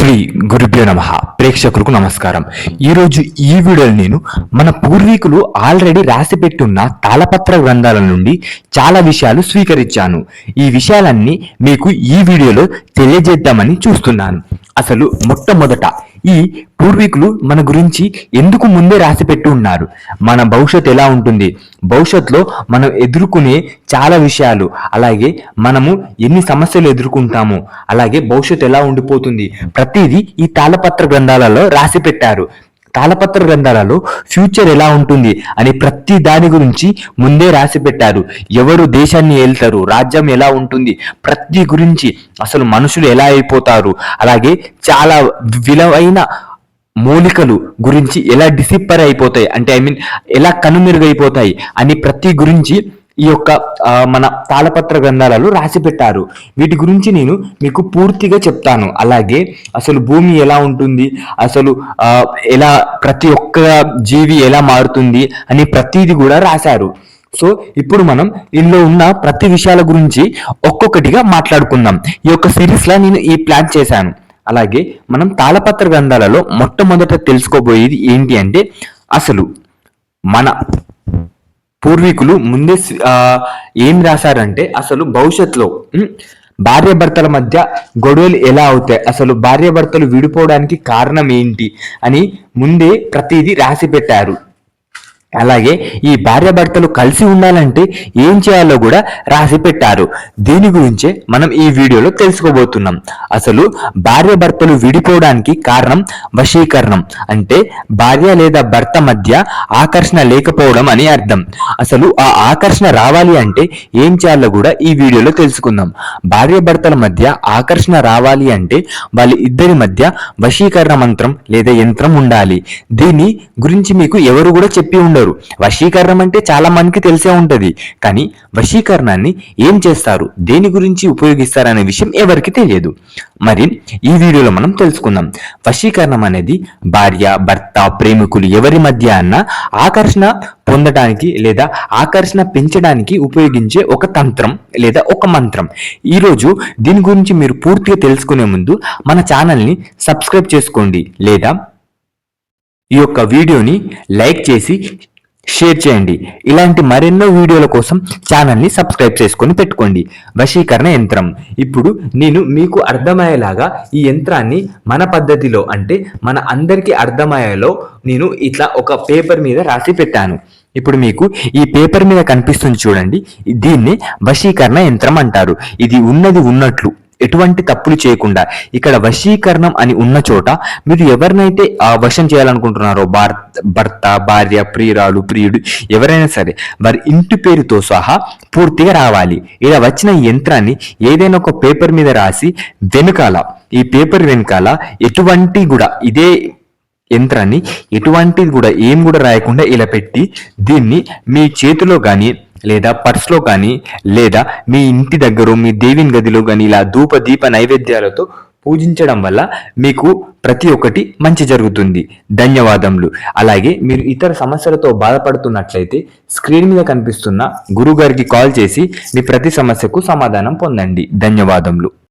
శ్రీ గురుభ్యో నమ. ప్రేక్షకులకు నమస్కారం. ఈరోజు ఈ వీడియోలో నేను మన పూర్వీకులు ఆల్రెడీ రాసి పెట్టున్న తాళపత్ర గ్రంథాల నుండి చాలా విషయాలు స్వీకరించాను. ఈ విషయాలన్నీ మీకు ఈ వీడియోలో తెలియజేద్దామని చూస్తున్నాను. అసలు మొట్టమొదట ఈ పూర్వీకులు మన గురించి ఎందుకు ముందే రాసి పెట్టి ఉన్నారు? మన భవిష్యత్ ఎలా ఉంటుంది? భవిష్యత్తులో మనం ఎదుర్కొనే చాలా విషయాలు. అలాగే మనము ఎన్ని సమస్యలు ఎదుర్కొంటాము? అలాగే భవిష్యత్ ఎలా ఉండిపోతుంది? ప్రతిదీ ఈ తాళపత్ర గ్రంథాలలో రాసి పెట్టారు. తాళపత్ర గ్రంథాలలో ఫ్యూచర్ ఎలా ఉంటుంది అని ప్రతి దాని గురించి ముందే రాసి పెట్టారు. ఎవరు దేశాన్ని ఏళ్తారు రాజ్యం ఎలా ఉంటుంది ప్రతి గురించి అసలు మనుషులు ఎలా అయిపోతారు అలాగే చాలా విలువైన మూలికలు గురించి ఎలా డిసిప్పర్ అయిపోతాయి అంటే ఐ మీన్ ఎలా కనుమెరుగైపోతాయి అని ప్రతి గురించి ఈ యొక్క మన తాళపత్ర గ్రంథాలలో రాసి పెట్టారు. వీటి గురించి నేను మీకు పూర్తిగా చెప్తాను. అలాగే అసలు భూమి ఎలా ఉంటుంది అసలు ఎలా ప్రతి ఒక్క జీవి ఎలా మారుతుంది అని ప్రతిది కూడా రాశారు. సో ఇప్పుడు మనం ఇందులో ఉన్న ప్రతి విషయాల గురించి ఒక్కొక్కటిగా మాట్లాడుకుందాం. ఈ యొక్క సిరీస్లో నేను ఈ ప్లాన్ చేశాను. అలాగే మనం తాళపత్ర గ్రంథాలలో మొట్టమొదట తెలుసుకోబోయేది ఏంటి అంటే అసలు మన పూర్వీకులు ముందే ఏం రాశారంటే అసలు భవిష్యత్తులో భార్యాభర్తల మధ్య గొడవలు ఎలా అవుతాయి? అసలు భార్యాభర్తలు విడిపోవడానికి కారణం ఏంటి? అని ముందే ప్రతిదీ రాసి పెట్టారు. అలాగే ఈ భార్యాభర్తలు కలిసి ఉండాలంటే ఏం చేయాలో కూడా రాసి పెట్టారు. దీని గురించే మనం ఈ వీడియోలో తెలుసుకోబోతున్నాం. అసలు భార్యాభర్తలు విడిపోవడానికి కారణం వశీకరణం. అంటే భార్య లేదా భర్త మధ్య ఆకర్షణ లేకపోవడం అని అర్థం. అసలు ఆ ఆకర్షణ రావాలి అంటే ఏం చేయాలో కూడా ఈ వీడియోలో తెలుసుకుందాం. భార్యాభర్తల మధ్య ఆకర్షణ రావాలి అంటే వాళ్ళ ఇద్దరి మధ్య వశీకరణ మంత్రం లేదా యంత్రం ఉండాలి. దీని గురించి మీకు ఎవరు కూడా చెప్పి ఉండరు. వశీకరణం అంటే చాలా మందికి తెలిసే ఉంటుంది. కానీ వశీకరణాన్ని ఏం చేస్తారు? దేని గురించి ఉపయోగిస్తారనే విషయం ఎవరికి తెలియదు. మరి ఈ వీడియోలో మనం తెలుసుకుందాం. వశీకరణం అనేది భార్య భర్త ప్రేమికులు ఎవరి మధ్య అన్న ఆకర్షణ పొందడానికి లేదా ఆకర్షణ పెంచడానికి ఉపయోగించే ఒక తంత్రం లేదా ఒక మంత్రం. ఈరోజు దీని గురించి మీరు పూర్తిగా తెలుసుకునే ముందు మన ఛానల్ని సబ్స్క్రైబ్ చేసుకోండి. లేదా ఈ యొక్క వీడియోని లైక్ చేసి షేర్ చేయండి. ఇలాంటి మరెన్నో వీడియోల కోసం ఛానల్ని సబ్స్క్రైబ్ చేసుకొని పెట్టుకోండి. వశీకరణ యంత్రం. ఇప్పుడు నేను మీకు అర్థమయ్యేలాగా ఈ యంత్రాన్ని మన పద్ధతిలో అంటే మన అందరికీ అర్థమయ్యేలో నేను ఇట్లా ఒక పేపర్ మీద రాసి పెట్టాను. ఇప్పుడు మీకు ఈ పేపర్ మీద కనిపిస్తుంది చూడండి. దీన్ని వశీకరణ యంత్రం అంటారు. ఇది ఉన్నది ఉన్నట్లు. ఎటువంటి తప్పులు చేయకుండా ఇక్కడ వశీకరణం అని ఉన్న చోట మీరు ఎవరినైతే ఆ వశం చేయాలనుకుంటున్నారో భార్ భర్త భార్య ప్రియురాలు ప్రియుడు ఎవరైనా సరే వారి ఇంటి పేరుతో సహా పూర్తిగా రావాలి. ఇలా వచ్చిన ఈ యంత్రాన్ని ఏదైనా ఒక పేపర్ మీద రాసి వెనుకాల ఈ పేపర్ వెనుకాల ఎటువంటి కూడా ఇదే యంత్రాన్ని ఎటువంటిది కూడా ఏం కూడా రాయకుండా ఇలా పెట్టి దీన్ని మీ చేతిలో కానీ లేదా పర్స్లో కానీ లేదా మీ ఇంటి దగ్గర మీ దేవిని గదిలో కానీ ఇలా ధూప దీప నైవేద్యాలతో పూజించడం వల్ల మీకు ప్రతి ఒక్కటి మంచి జరుగుతుంది. ధన్యవాదములు. అలాగే మీరు ఇతర సమస్యలతో బాధపడుతున్నట్లయితే స్క్రీన్ మీద కనిపిస్తున్న గురుగారికి కాల్ చేసి మీ ప్రతి సమస్యకు సమాధానం పొందండి. ధన్యవాదములు.